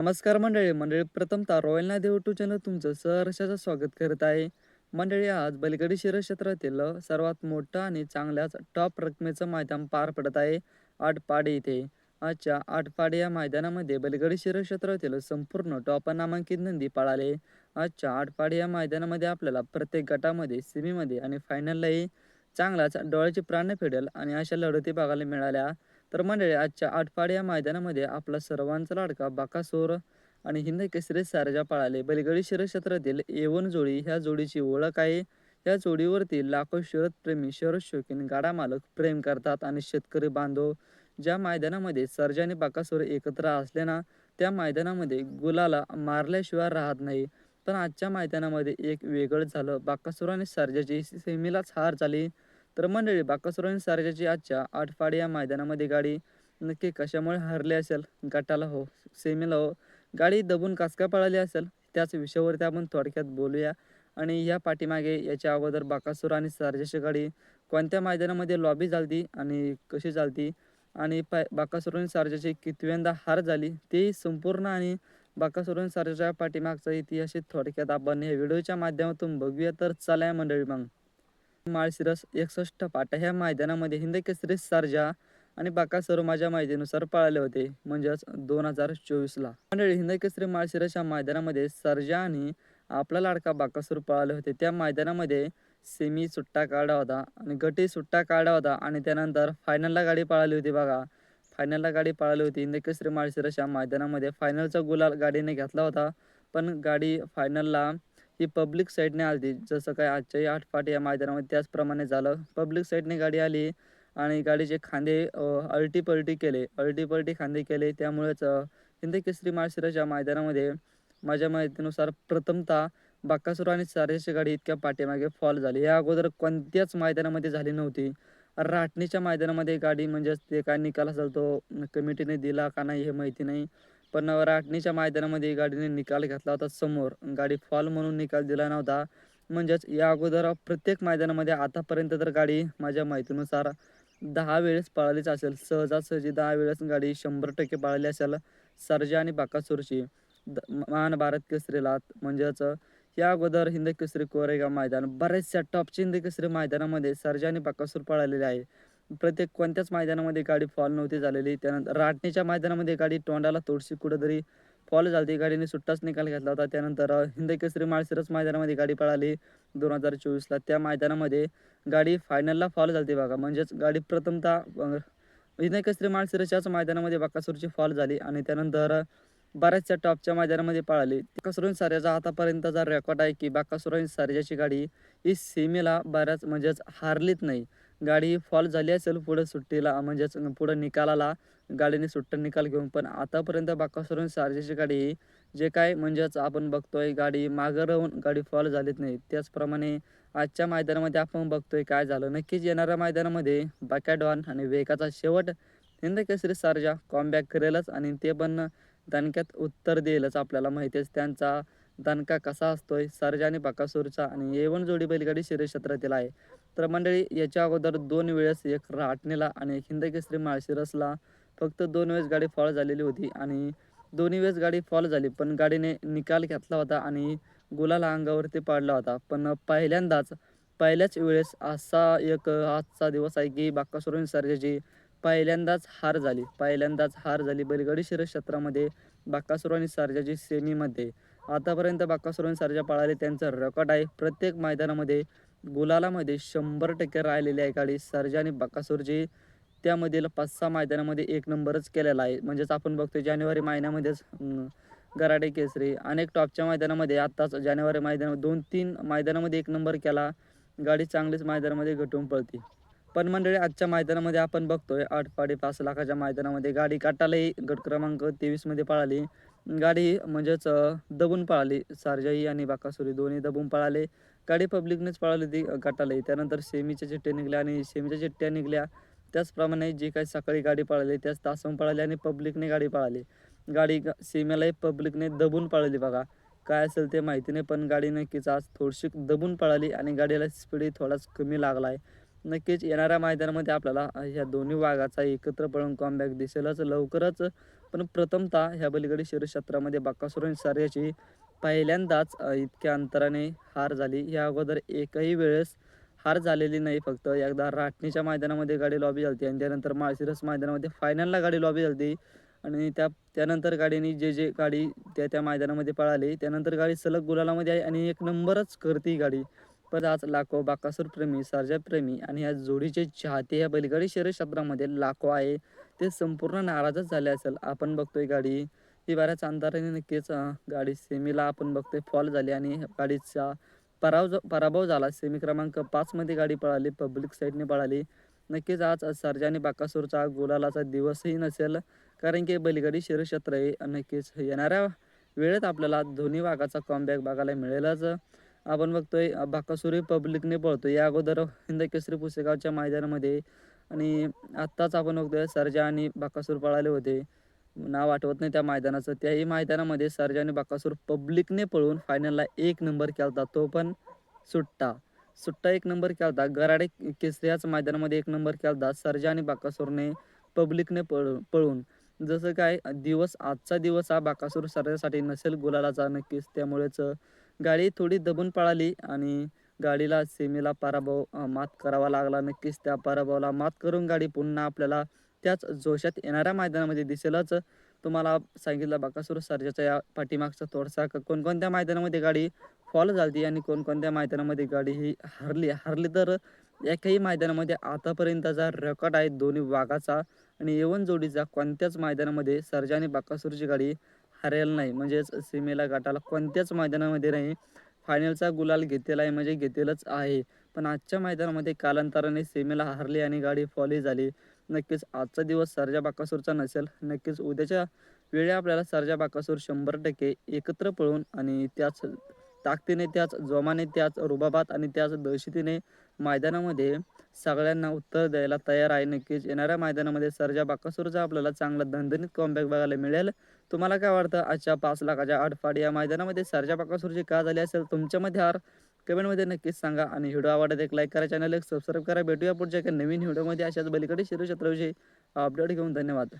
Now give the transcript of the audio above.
नमस्कार मंडळी मंडळी प्रथमतः रॉयल नादेव टू चॅनल तुमचं सहर्षाचं स्वागत करत आहे. मंडळी आज बलगडी शिरस क्षेत्रातील सर्वात मोठं आणि चांगल्याच टॉप रकमेचं मैदान पार पडत आहे आटपाडी इथे. आजच्या आटपाडी या मैदानामध्ये बलगडी शिरस क्षेत्रातील संपूर्ण टॉप नामांकित नंदी पळाले. आजच्या आटपाडी या मैदानामध्ये आपल्याला प्रत्येक गटामध्ये सेमीमध्ये आणि फायनललाही चांगलाच डोळ्याची प्राण फेडेल आणि अशा लढती बघायला मिळाल्या. तर मंडळी आजच्या आठपाड या मैदानामध्ये आपला सर्वांचा लाडका बाकासोर आणि हिंद केसरी सारजा पळाले. बलगडी शिरक्षेत्रातील क्षेत्रातील एवन जोडी ह्या जोडीची ओळख आहे. या जोडीवरती लाखो शरद प्रेमी शरद शौकीन गाडा मालक प्रेम करतात आणि शेतकरी बांधव ज्या मैदानामध्ये सर्जा आणि बाकासोर एकत्र असले ना त्या मैदानामध्ये गुलाला मारल्याशिवाय राहत नाही. पण आजच्या मैदानामध्ये एक वेगळं झालं. बाकासोर आणि सर्जाची सेमीलाच हार झाली. तर मंडळी बाकासुर आणि सर्जाची आजच्या आठफाडी या मैदानामध्ये गाडी नक्की कशामुळे हरली असेल? गटाला हो सेमीला हो. गाडी दबून कासका पळाली असेल? त्याच विषयावरती आपण थोडक्यात बोलूया. आणि या पाठीमागे याच्या अगोदर बाकासुर आणि सारजाची गाडी कोणत्या मैदानामध्ये लॉबी झालती आणि कशी चालती आणि पाय बाकासुर आणि कितव्यांदा हार झाली? ते संपूर्ण आणि बाकासुर आणि पाठीमागचा इतिहास थोडक्यात आपण या व्हिडिओच्या माध्यमातून बघूया. तर चला मंडळी मग. माळशिरस एकसष्ट पाटा ह्या मैदानामध्ये हिंद केसरी आणि बाकासुर माझ्या माहितीनुसार पळाले होते म्हणजेच दोन हजार चोवीसला. मंडळी हिंद केसरी माळशिरस या मैदानामध्ये सर्जा आणि आपला लाडका बाकासूर पळाले होते. त्या मैदानामध्ये सेमी सुट्टा काढा होता आणि गटी सुट्टा काढा होता आणि त्यानंतर फायनलला गाडी पळाली होती बघा. फायनलला गाडी पळाली होती. हिंद केसरी माळशिरस या मैदानामध्ये फायनलचा गुलाल गाडीने घेतला होता. पण गाडी फायनलला ही पब्लिक साईडने आली जसं काय आजच्याही आठ या मैदानामध्ये त्याचप्रमाणे झालं. पब्लिक साईडने गाडी आली आणि गाडीचे खांदे अल्टी पलटी केले. अल्टी पलटी खांदे केले. त्यामुळेच हिंद केसरी माळशिराच्या मैदानामध्ये माझ्या माहितीनुसार प्रथमतः बाक्कासुर आणि सारेची गाडी इतक्या पाठीमागे फॉल झाली. या अगोदर कोणत्याच मैदानामध्ये झाली नव्हती. राटणीच्या मैदानामध्ये गाडी म्हणजे ते काय निकाल असेल तो कमिटीने दिला का नाही हे माहिती नाही. पण राटणीच्या मैदानामध्ये गाडीने निकाल घेतला होता समोर. गाडी फॉल म्हणून निकाल दिला नव्हता. म्हणजेच या अगोदर प्रत्येक मैदानामध्ये आतापर्यंत तर गाडी माझ्या माहितीनुसार दहा वेळेस पळालीच असेल. सहजासहजी दहा वेळेस गाडी शंभर टक्के पळाली असेल. सर्जा आणि बाकासूरची. महान भारत केसरीला म्हणजेच या अगोदर हिंद केसरी कोरेगाव मैदान. बऱ्याचशा टॉपच्या हिंद केसरी मैदानामध्ये सर्जा आणि बाकासूर पळालेले आहे. प्रत्येक कोणत्याच मैदानामध्ये गाडी फॉल नव्हती झालेली. त्यानंतर राटणीच्या मैदानामध्ये गाडी तोंडाला तोडशी कुठंतरी फॉल झाली गाडीने सुट्टाच निकाल घेतला होता. त्यानंतर हिंद केसरी माळशिरस मैदानामध्ये गाडी पळाली दोन हजार चोवीसला. त्या मैदानामध्ये गाडी फायनलला फॉल झाली बघा. म्हणजेच गाडी प्रथमतः हिंद केसरी माळशिरसच्याच मैदानामध्ये बाकासूरची फॉल झाली आणि त्यानंतर बऱ्याचशा टॉपच्या मैदानामध्ये पळाली. कासुरी सार्याचा आतापर्यंत आतापर्यंतचा रेकॉर्ड आहे की बाकासुरून सार्याची गाडी ही सीमेला बऱ्याच म्हणजेच हारलीच नाही. गाडी फॉल झाली असेल पुढं सुट्टीला म्हणजेच पुढं निकालाला गाडीने सुट्ट निकाल घेऊन. पण आतापर्यंत बाकासुरून सारजेची गाडी जे काय म्हणजेच आपण बघतोय गाडी मागं राहून गाडी फॉल झालीच नाही. त्याचप्रमाणे आजच्या मैदानामध्ये आपण बघतोय काय झालं. नक्कीच येणाऱ्या मैदानामध्ये बाकॅडॉन आणि वेगाचा शेवट हिंद केसरी सारजा कॉमबॅक करेलच आणि ते पण दणक्यात उत्तर देईलच आपल्याला माहितीच. त्यांचा दणका कसा असतोय सर्जा आणि बाकासूरचा आणि एवन जोडी बैलगाडी क्षेत्रातील आहे. तर मंडळी याच्या अगोदर दोन वेळेस एक राटणीला आणि एक हिंदकेसरी माळशिरसला फक्त दोन वेळेस गाडी फॉल झालेली होती आणि दोन्ही वेळेस गाडी फॉल झाली पण गाडीने निकाल घेतला होता आणि गुलाला अंगावरती पाडला होता. पण पहिल्यांदाच पहिल्याच वेळेस असा एक आजचा दिवस आहे की बाक्कासुरून सर्जाची पहिल्यांदाच हार झाली. पहिल्यांदाच हार झाली बैलगाडी शिरस क्षेत्रामध्ये बाकासुर आणि सर्जाची सेमीमध्ये आतापर्यंत बाकासुर आणि सर्जा पाळाले त्यांचं रेकॉर्ड आहे. प्रत्येक मैदानामध्ये गुलालामध्ये शंभर टक्के राहिलेली आहे गाडी. सर्जा आणि बाकासूरची त्यामधील पाच सहा मैदानामध्ये एक नंबरच केलेला आहे. म्हणजेच आपण बघतो जानेवारी महिन्यामध्येच गराडे केसरी. अनेक टॉपच्या मैदानामध्ये आत्ताच जानेवारी मैदान दोन तीन मैदानामध्ये एक नंबर केला. गाडी चांगलीच मैदानामध्ये घटून पळते. पण मंडळी आजच्या मैदानामध्ये आपण बघतोय आठ पाडी पाच लाखाच्या मैदानामध्ये गाडी काटालाही गट क्रमांक तेवीसमध्ये पळाली. गाडी म्हणजेच दबून पळाली. सारजाई आणि बाकासुरी दोन्ही दबून पळाले. गाडी पब्लिकनेच पळाली ती गटालाही त्यानंतर सेमीच्या चिठ्ठ्या निघल्या आणि सेमीच्या चिठ्ठ्या निघल्या. त्याचप्रमाणे जे काही सकाळी गाडी पळाली त्याच तासम पळाली आणि पब्लिकने गाडी पळाली. गाडी सीमेलाही पब्लिकने दबून पळाली बघा. काय असेल ते माहिती नाही पण गाडी नक्कीच आज थोडीशी दबून पळाली आणि गाडीला स्पीड थोडाच कमी लागला आहे नक्कीच येणाऱ्या मैदानामध्ये आपल्याला ह्या दोन्ही वाघाचा एकत्र पळून कॉमबॅक दिसेलच लवकरच. पण प्रथमतः ह्या बलीकडे शर्यत क्षेत्रामध्ये बकासूर आणि सर्जाची पहिल्यांदाच इतक्या अंतराने हार झाली. या अगोदर एकही वेळेस हार झालेली नाही फक्त. एकदा राटणीच्या मैदानामध्ये गाडी लॉबी झाली आणि त्यानंतर माळशिरस मैदानामध्ये फायनलला गाडी लॉबी झाली आणि त्या त्यानंतर गाडीने जे जे गाडी त्या त्या मैदानामध्ये पळाली त्यानंतर गाडी सलग गुलालामध्ये आहे आणि एक नंबरच करते गाडी. पण आज लाखो बाकासूर प्रेमी सर्जा प्रेमी आणि या जोडीचे चाहते या बैलगाडी शरीर क्षेत्रामध्ये लाखो आहे. ते संपूर्ण नाराजच झाले असेल. आपण बघतोय गाडी. ही बऱ्याच अंतराने नक्कीच गाडी सेमीला आपण बघतोय. फॉल झाली आणि गाडीचा पराव पराभव झाला. सेमी क्रमांक पाचमध्ये गाडी पळाली पब्लिक साईडने पळाली. नक्कीच आज सर्जानी बाकासूरचा गुलालाचा दिवसही नसेल कारण की बैलगाडी शिरक्षेत्र आहे. नक्कीच येणाऱ्या वेळेत आपल्याला दोन्ही भागाचा कॉमबॅक बघायला मिळेलच. आपण बघतोय बाकासुरी पब्लिकने पळतो या अगोदर हिंद केसरी पुसेगावच्या मैदानामध्ये आणि आत्ताच आपण बघतोय सर्जा आणि बाकासूर पळाले होते. नाव आठवत नाही त्या मैदानाचं. त्याही मैदानामध्ये सर्जा आणि बाकासूर पब्लिकने पळून फायनलला एक नंबर केला होता तो पण सुट्टा. सुट्टा एक नंबर केला होता गराडे केसऱ्याच याच मैदानामध्ये एक नंबर केला सर्जा आणि बाकासूरने पब्लिकने पळ पळून. जसं काय दिवस आजचा दिवस हा बाकासूर सर्जासाठी नसेल गुलालाचा नक्कीच त्यामुळेच गाडी थोडी दबून पळाली आणि गाडीला सेमीला पराभव मात करावा लागला नक्कीच. त्या पराभवाला मात करून गाडी पुन्हा आपल्याला त्याच जोशात येणाऱ्या मैदानामध्ये दिसेलच. तुम्हाला सांगितलं बाकासूर सर्जाचा या पाठीमागचा थोडासा कोणकोणत्या मैदानामध्ये गाडी फॉल झाली आणि कोणकोणत्या मैदानामध्ये गाडी ही हरली? हरली तर एकही मैदानामध्ये आतापर्यंतचा रेकॉर्ड आहे दोन्ही वाघाचा आणि एवन जोडीचा कोणत्याच मैदानामध्ये सर्जा आणि बाकासूरची गाडी हरेल नाही. म्हणजेच सीमेला गाठाला कोणत्याच मैदानामध्ये नाही. फायनलचा गुलाल घेतलेला आहे म्हणजे घेतलेलंच आहे. पण आजच्या मैदानामध्ये कालांतराने सीमेला हरली आणि गाडी फॉली झाली. नक्कीच आजचा दिवस सर्जा बाकासूरचा नसेल नक्कीच उद्याच्या वेळी आपल्याला सर्जा बाकासूर शंभर टक्के एकत्र पळून आणि त्याच ताकदीने त्याच जोमाने त्याच रुबाबात आणि त्याच दहशतीने मैदानामध्ये सगळ्यांना उत्तर द्यायला तयार आहे. नक्कीच येणाऱ्या मैदानामध्ये सर्जा बाकासूरचा आपल्याला चांगला दणदणीत कॉम्बॅक बघायला मिळेल. तुम्हाला काय वाटतं? आजच्या पाच लाखाच्या आठफाड या मैदानामध्ये सर्जा बाकासूरची का झाली असेल? तुमच्यामध्ये हार कमेंटमध्ये नक्कीच सांगा आणि व्हिडिओ आवडत एक लाईक करा चॅनल एक सबस्क्राईब करा. भेटूया पुढच्या एका नवीन व्हिडिओमध्ये. अशाच बलीकडे शिरू क्षेत्राविषयी अपडेट घेऊन धन्यवाद.